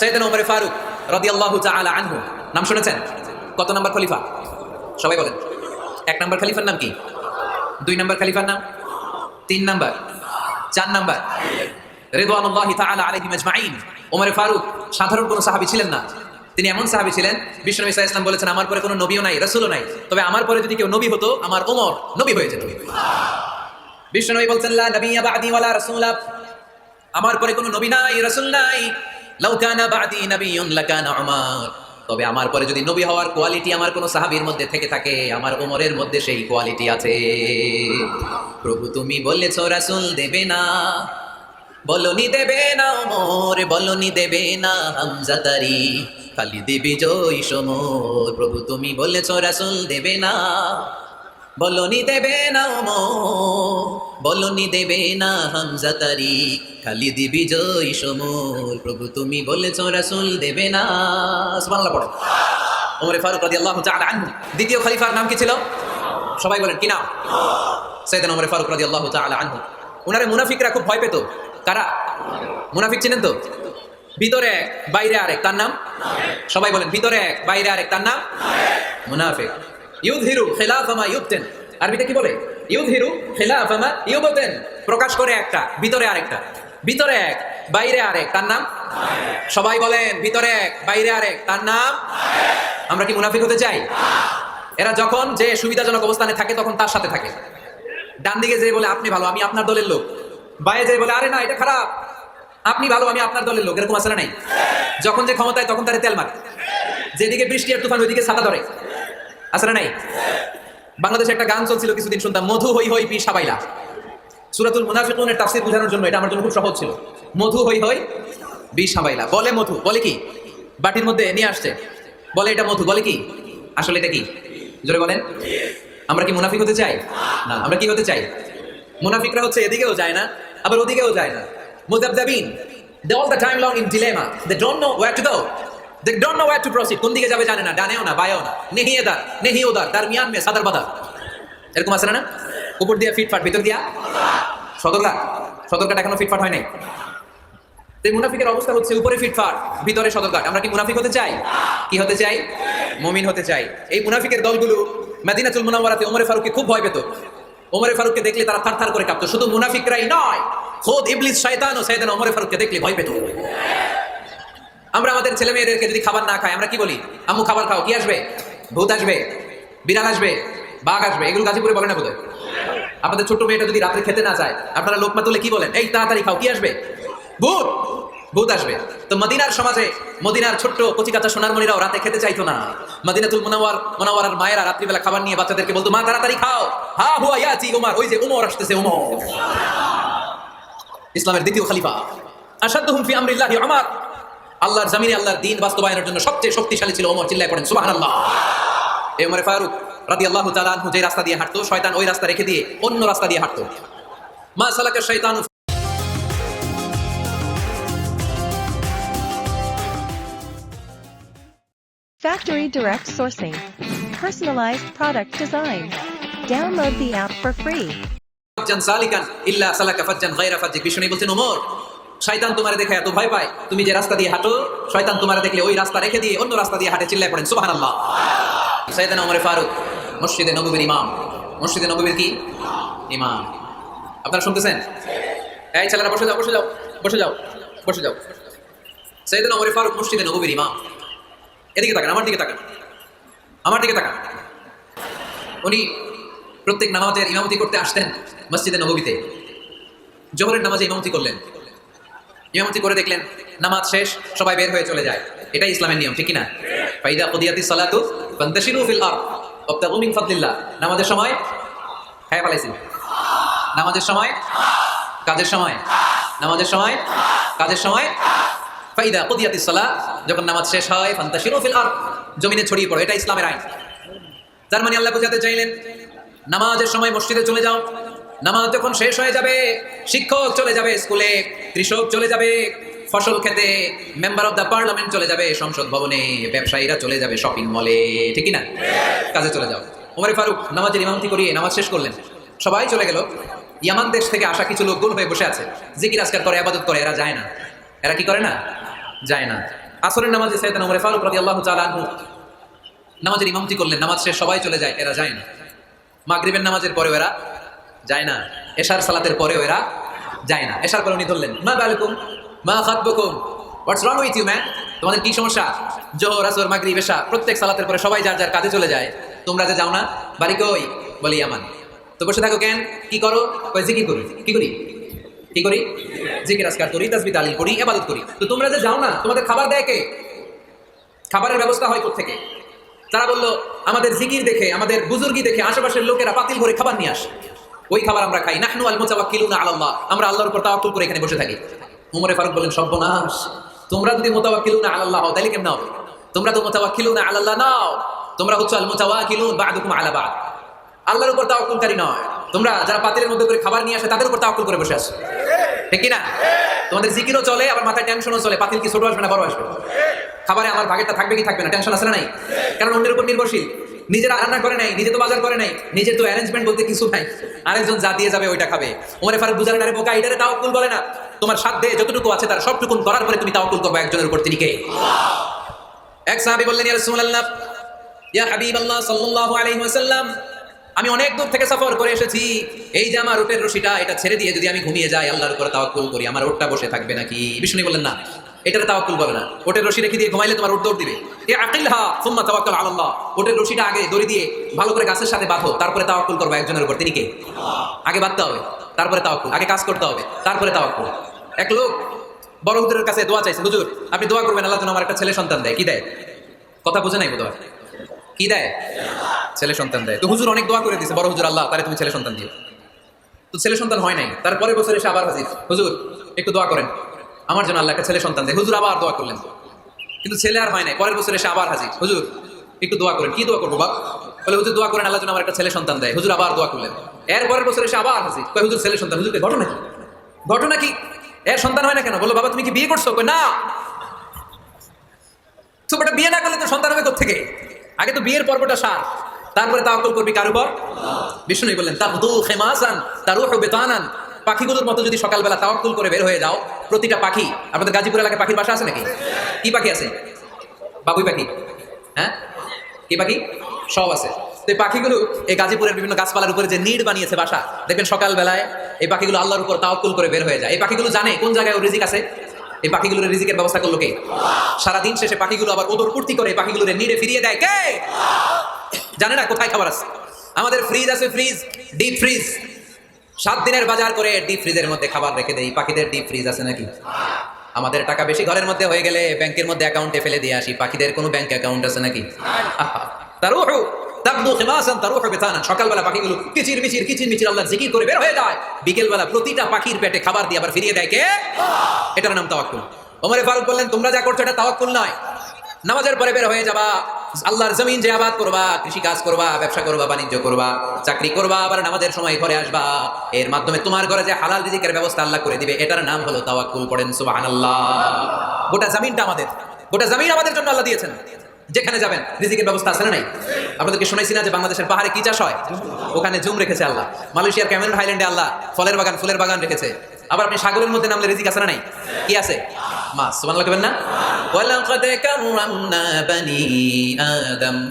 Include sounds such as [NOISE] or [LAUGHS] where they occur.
সৈয়দনা উমর ফারুক রাদিয়াল্লাহু তাআলা আনহু। নাম শুনেছেন? কত নাম্বার খলিফা? সবাই বলেন। এক নাম্বার খলিফার নাম কি? দুই নাম্বার খলিফার নাম? তিন নাম্বার? চার নাম্বার? রেদওয়ানুল্লাহি তাআলা আলাইহিম আজমাইন। ওমর ফারুক, সাধারণ কোনো সাহাবী ছিলেন না। তিনি এমন সাহাবী ছিলেন বিশ্বনবী সাল্লাল্লাহু ইসলাম বলেছেন, আমার পরে কোনো নবীও নাই, রাসূলও নাই। তবে আমার পরে যদি কেউ নবী হতো, আমার ওমর নবী হয়ে যেত। বলছেন নবিয়্যা বা'দি ওয়ালা আমার পরে কোনো নবী নাই, রসুল নাই। তবে আমার পরে যদি নবী হওয়ার কোয়ালিটি আমার কোনো সাহাবীর মধ্যে থেকে থাকে, আমার ওমরের মধ্যে সেই কোয়ালিটি আছে। প্রভু তুমি বলেছ রাসূল দেবে না। বলনি দেবে না ওমর বলনি দেবে না হামজা তারি। খালি দেবী জয় সমর প্রভু তুমি বলেছ রাসূল দেবে না। বলনি দেবে না ওমর বলনি দেবে না হামজা তারি। খালি দিবি জয় সমর, প্রভু তুমি বলেছ রাসূল দেবে না। সুবহানাল্লাহ পড়ো। ওমরে ফারুক রাদিয়াল্লাহু তাআলা আনহু। দ্বিতীয় খলিফার নাম কি ছিল? সবাই বলেন, কি নাম? সাইয়েদনা ওমরে ফারুক রাদিয়াল্লাহু তাআলা আনহু। ওনারে মুনাফিকরা খুব ভয় পেত। কারা? মুনাফিক চিনেন তো? ভিতরে এক, বাইরে আরেক। তার নাম? সবাই বলেন, ভিতরে এক, বাইরে আরেক। তার নাম? মুনাফিক। ইউদহিরু খিলাফামা ইউবতেন। আরবিতে কি বলে? ইউদহিরু খিলাফামা ইউবতেন। প্রকাশ করে একটা, ভিতরে আরেকটা। ভিতরে এক, বাইরে আরেক। তার নাম? সবাই বলেন, ভিতরে এক, বাইরে আরেক। তার নাম? আমরা কি মুনাফিক হতে চাই? এরা যখন যে সুবিধাজনক অবস্থানে থাকে, তখন তার সাথে থাকে। ডান দিকে যে বলে, আপনি ভালো, আমি আপনার দলের লোক। বাইরে যে বলে, আরে না, এটা খারাপ। আপনি ভালো, আমি আপনার দলের লোক। এরকম না নাই। যখন যে ক্ষমতায়, তখন তারে তেল মারে। যেদিকে বৃষ্টি আর তুফান, ওইদিকে ছাতা ধরে। আছে না নাই। বাংলাদেশে একটা গান চলছিল কিছুদিন শুনতাম, মধু হই হই পি সাবাইলা। সুরাতুল মুনাফিকুনের তাফসীর বোঝানোর জন্য, এটা আমার জন্য খুব সহজ ছিল। মধু হই হই বি সাবাইলা। বলে মধু, বলে কি? বাটির মধ্যে নিয়ে আসছে। বলে এটা মধু, বলে কি? আসলে এটা কি? জোরে বলেন। আমরা কি মুনাফিক হতে চাই? না, আমরা কি হতে চাই? মুনাফিকরা হচ্ছে এদিকেও যায় না, আবার ওদিকেও যায় না। মুদাবদাবিন they all the time long in dilemma. They don't know where to go they don't know where to proceed কোন দিকে যাবে জানে না। ডানেও না, বায়েও না। নেহি এদার নেহি ওদার তার মিয়ান মে সাদার বাদার। এরকম আছে না উপর দিয়া ফিটফাট ভিতর দিয়া। সদরঘাট সদরঘাট এখনও ফিটফাট হয় নাই। তো মুনাফিকের অবস্থা হচ্ছে উপরে ফিটফাট ভিতরে সদরঘাট আমরা কি মুনাফিক হতে চাই? কি হতে চাই? মমিন হতে চাই। এই মুনাফিকের দলগুলো মাদিনাতুল মুনাওয়ারাতে ওমরে ফারুককে খুব ভয় পেত। ওমরে ফারুককে দেখলে তারা থার করে কাঁপতো। শুধু মুনাফিকরাই নয়, খোদ ইবলিস, শয়তান ও শয়তান ওমরে ফারুককে দেখলে ভয় পেত। আমরা আমাদের ছেলে মেয়েদেরকে যদি খাবার না খাই, আমরা কি বলি? আম্মু, খাবার খাও, কি আসবে? ভূত আসবে, বিড়াল আসবে, বাঘ আসবে, এগুলো গাজীপুরে বলে না বোধহয়? আপনাদের ছোট্ট মেয়েটা যদি রাত্রে খেতে না চায়, আপনারা লোকমা তুলে কি বলেন? এই, তাড়াতাড়ি খাও, কি আসবে? ভূত! ভূত আসবে। তো মদিনার সমাজে, মদিনার ছোট্ট কচি কাঁচা সোনার মনিরাও রাতে খেতে চাইতো না। মদিনাতুল মুনাওয়ার, মুনাওয়ারার মায়েরা রাত্রিবেলা খাবার নিয়ে বাচ্চাদেরকে বলতো, মা, তাড়াতাড়ি খাও। হা, হুয়া ইয়াতি উমর। ওই যে উমর আসতেছে, উমর। ইসলামের দ্বিতীয় খালিফা। আসাদুহুম ফি আমরিল্লাহি উমর আল্লাহর জমিনে আল্লাহর দিন বাস্তবায়নের জন্য সবচেয়ে শক্তিশালী ছিল ওমর চিল্লায় পড়েন সুবহানাল্লাহ এই ওমরে ফারুক রাদিয়াল্লাহু তাআলা আনহু যে রাস্তা দিয়ে হাঁটতো শয়তান ওই রাস্তা রেখে দিয়ে অন্য রাস্তা দিয়ে হাঁটতো মা সালাকা শয়তানু Factory Direct Sourcing. Personalized product design. Download the app for free. ফাজ্জান সালিকান ইল্লা সালাকা ফাজ্জান গায়রা ফাজ্জিক বিষ্ণু বলছেন ওমর শয়তান তোমার দেখে এত ভয় পায়। তুমি যে রাস্তা দিয়ে হাঁটো, শয়তান তোমারে দেখলে ওই রাস্তা রেখে দিয়ে অন্য রাস্তা দিয়ে হাঁটে চিল্লায় পড়েন। সুবহানাল্লাহ। সাইয়েদানা ওমর ফারুক, মসজিদে নববীর ইমাম। মসজিদে নববীর কি? ইমাম। আপনারা শুনতেছেন? এই ছেলেরা, বসে যাও বসে যাও বসে যাও বসে যাও। সাইয়েদানা ওমর ফারুক, মসজিদে নববীর ইমাম। এদিকে তাকান, আমার দিকে তাকান। আমার দিকে তাকান। উনি প্রত্যেক নামাজের ইমামতি করতে আসতেন মসজিদে নববীতে। জোহরের নামাজে ইমামতি করলেন। ইমামতি করে দেখলেন, নামাজ শেষ, সবাই বের হয়ে চলে যায়। এটাই ইসলামের নিয়ম, ঠিক কি না ফাইদা কুদিয়াতি সালাতু ফান্তাশিরু ফিল আরদ, ওয়াবতাগু ফাদলিল্লাহ। নামাজের সময় হ্যাঁ পালাইছি। নামাজের সময়, কাজের সময়, নামাজের সময়, কাজের সময়, ফাইদা কুদিয়াতি সালাত, যখন নামাজ শেষ হয়, ফান্তাশিরু ফিল আরদ, জমিনে ছড়িয়ে পড়ো এটা ইসলামের আইন। তার মানে আল্লাহ বোঝাতে চাইলেন, নামাজের সময় মসজিদে চলে যাও নামাজ যখন শেষ হয়ে যাবে, শিক্ষক চলে যাবে স্কুলে, কৃষক চলে যাবে, ফসল খেতে মেম্বার অফ দ্য পার্লামেন্ট চলে যাবে, সংসদ ভবনে, ব্যবসায়ীরা চলে যাবে শপিং মলে ঠিক না? কাজে চলে যাও। ওমর ফারুক, নামাজের ইমামতি করিয়ে নামাজ শেষ করলেন। সবাই চলে গেল। ইয়ামান দেশ থেকে আসা কিছু লোক গোল হয়ে বসে আছে। জিকির আজকার করে, আবাদত করে, এরা যায় না। এরা কি করে না? যায় না। আসরের নামাজে সাইয়েদনা ওমর ফারুক রাদিয়াল্লাহু তাআলা আনহু নামাজের ইমামতি করলেন। নামাজ শেষ, সবাই চলে যায়, এরা যায় না। মাগরিবের নামাজের পরেও এরা যায় না। এশার সালাতের পরেও এরা যায় না। এশার পরে উনি ধরলেন। মা বালুকুম, মা খাতবুকুম what's wrong with you man তোমাদের কি সমস্যা? জোহর, আসর মাগরি এশা, প্রত্যেক সালাতের পরে সবাই যার যার কাজে চলে যায়। তোমরা যে যাও না, বাড়ি কই? বলি ইয়ামান। তো বসে থাকো কেন? কি করো? কই, জিকির করি। কি করি? কি করি? জিকির আজকার করি তাসবি তালিল করি, ইবাদত করি। তো তোমরা যে যাও না, তোমাদের খাবার দেয় কে? খাবারের ব্যবস্থা হয় থেকে তারা বলল, আমাদের জিকির দেখে, আমাদের বুজুর্গি দেখে আশেপাশের লোকেরা পাতিল ভরে খাবার নিয়ে আসে। ওই খাবার আমরা খাই। নাহনু আল মুতাওয়াক্কিলুনা আলাল্লাহ। আমরা আল্লাহর উপর তাওয়াক্কুল করে এখানে বসে থাকি। উমরে ফারুক বলেন, সর্বনাশ। তোমরা যদি মুতাওয়াক্কিলুনা আলাল্লাহ হও, তাহলে কেমন হবে? তোমরা তো মুতাওয়াক্কিলুনা আলাল্লাহ নাও। তোমরা হচ্ছে আল মুতাওয়াক্কিলুন বা'দুকুম আলা বা'দ। আল্লাহর উপর তাওয়াক্কুলকারী নয়। তোমরা যারা পাতিলের মধ্যে করে খাবার নিয়ে আসে, তাদের উপর তাওয়াক্কুল করে বসে আছো। ঠিক কি না তোমাদের জিকিরও চলে, আবার মাথায় টেনশনও চলে। পাতিল কি ছোট আসবে না বড় আসবে? খাবারে আমার ভাগেরটা থাকবে কি থাকবে না? টেনশন আছে না নাই? কারণ অন্যের উপর নির্ভরশীল। নিজেরা রান্না করে নাই, নিজে তো বাজার করে নাই, নিজের তো অ্যারেঞ্জমেন্ট বলতে কিছু নাই। আরেকজন যা দিয়ে যাবে ওইটা খাবে। ওমরে ফারুক বুঝালেন, আরে বোকা এটারে তাওকুল বলে না। তোমার সাধ্যে যতটুকু আছে তার সবটুকু করার পরে তুমি তাওকুল করবে একজনের উপর, তিনি কে? এক সাহাবী বললেন, ইয়া রাসূলুল্লাহ, ইয়া হাবিবাল্লাহ সাল্লাল্লাহু আলাইহি ওয়াসাল্লাম, আমি অনেক দূর থেকে সফর করে এসেছি। এই যে আমার উটের রশিটা, এটা ছেড়ে দিয়ে যদি আমি ঘুমিয়ে যাই, আল্লাহর উপর তাওয়াক্কুল করি, আমার উটটা বসে থাকবে নাকি? বিষ্ণু বললেন, না। এটারে তাওয়াক্কুল বলে না। ওটের রশি রেখে দিয়ে ঘুমাইলে তোমার দৌড় দিবে। এ আকিলহা সুম্মা তাওয়াক্কাল আলা আল্লাহ। ওটের রশিটা আগে দড়ি দিয়ে ভালো করে গাছের সাথে বাঁধো, তারপরে তাওয়াক্কুল করবে একজনের উপর। তিনি কে? আগে বাঁধতে হবে, তারপরে তাওয়াক্কুল। আগে কাজ করতে হবে, তারপরে তাওয়াক্কুল। এক লোক বড় কাছে দোয়া চাইছে, হুজুর, আপনি দোয়া করবেন, আল্লাহ যেন আমার একটা ছেলে সন্তান দেয়। কি দেয়? কথা বুঝে নাই বোধহয়। কি দেয়? ছেলে সন্তান দেয়। তো হুজুর অনেক দোয়া করে দিয়েছে বড় হুজুর আল্লাহ, তাহলে তুমি ছেলে সন্তান দিও। তো ছেলে সন্তান হয় নাই। তারপরে বছর এসে আবার হাজির। হুজুর, একটু দোয়া করেন। আমার জন্য আল্লাহ ছেলে সন্তান দেয়। হুজুর, আবার দোয়া করলেন। কিন্তু ছেলে আর হয় নাই। পরের বছর এসে আবার হাজির। হুজুর, একটু দোয়া করেন। কি দোয়া করব বাপ? বলে, হুজুর, দোয়া করেন, আল্লাহ যেন আমার একটা ছেলে সন্তান দেয়। হুজুর, আবার দোয়া করলেন। এর পরের বছর এসে আবার হাজির। কয়, হুজুর, ছেলে সন্তান, হুজুরকে ঘটনা কি? ঘটনা কি? এর সন্তান হয় না কেন? বলো বাবা, তুমি কি বিয়ে করছ? না। তো বেটা বিয়ে না করলে তো সন্তান হবে থেকে আগে তো বিয়ের পর্বটা সার। তারপরে তাওয়াক্কুল করবি কার বিষ্ণু বললেন, তার তাবদু খেমাসান তারুহু বেতানান। পাখিগুলোর মতো যদি সকালবেলা তাওয়াক্কুল করে বের হয়ে যাও, প্রতিটা পাখি, আপনাদের গাজীপুর এলাকায় পাখির বাসা আছে নাকি? কি পাখি আছে? বাবুই পাখি। হ্যাঁ? কি পাখি? সব আছে। তো এই পাখিগুলো এই গাজীপুরের বিভিন্ন গাছপালার উপরে যে নিড় বানিয়েছে বাসা, দেখবেন সকালবেলায় এই পাখিগুলো আল্লাহর উপর তাওয়াক্কুল করে বের হয়ে যায়। এই পাখিগুলো জানে কোন জায়গায় ওর রিজিক আছে? এই পাখিগুলোর রিজিকের ব্যবস্থা করল কে? সারাদিন শেষে পাখিগুলো আবার ওদর পূর্তি করে পাখিগুলোর নিড়ে ফিরিয়ে দেয় কে? জানে না কোথায় খাবার আছে? আমাদের ফ্রিজ আছে ফ্রিজ ডিপ ফ্রিজ সাত দিনের বাজার করে ডিপ ফ্রিজের মধ্যে খাবার রেখে দেই। পাখিদের ডিপ ফ্রিজ আছে নাকি? আমাদের টাকা বেশি ঘরের মধ্যে হয়ে গেলে ব্যাংকের মধ্যে অ্যাকাউন্টে ফেলে দিয়ে আসি। পাখিদের কোনো ব্যাংক অ্যাকাউন্ট আছে নাকি? [LAUGHS] বিতানান সকালবেলা পাখিগুলো কিচির মিচির, কিচির করে বের হয়ে যায়। বিকেলবেলা প্রতিটা পাখির পেটে খাবার দিয়ে আবার দেয় কে? এটার নাম বললেন, তোমরা যা করছ এটা তাওয়াক্কুল নয়। নামাজের পরে বের হয়ে যাবা। আল্লাহর জমিন যে আবাদ করবা কৃষি কাজ করবা, ব্যবসা করবা, বাণিজ্য করবা, চাকরি করবা, আবার নামাজের সময় ঘরে আসবা, এর মাধ্যমে তোমার ঘরে যে হালাল রিজিকের ব্যবস্থা আল্লাহ করে দিবে, এটার নাম হলো তাওয়াক্কুল পড়েন, সুবহানাল্লাহ। গোটা জমিনটা আমাদের, গোটা জমিন আমাদের জন্য আল্লাহ দিয়েছেন। যেখানে যাবেন, রিজিকের ব্যবস্থা আছে না নাই? আপনাদেরকে শোনাইছি না যে বাংলাদেশের পাহাড়ে কি চাষ হয়? ওখানে জুম রেখেছে আল্লাহ। মালয়েশিয়ার ক্যামেরন হাইল্যান্ডে আল্লাহ ফলের বাগান, ফুলের বাগান রেখেছে। আবার আপনি সাগরের মধ্যে নামলে রিজিক আছে না নাই? কি আছে? মাছ সুবহানাল্লাহ কবেন না? ولقد كرمنا بني آدم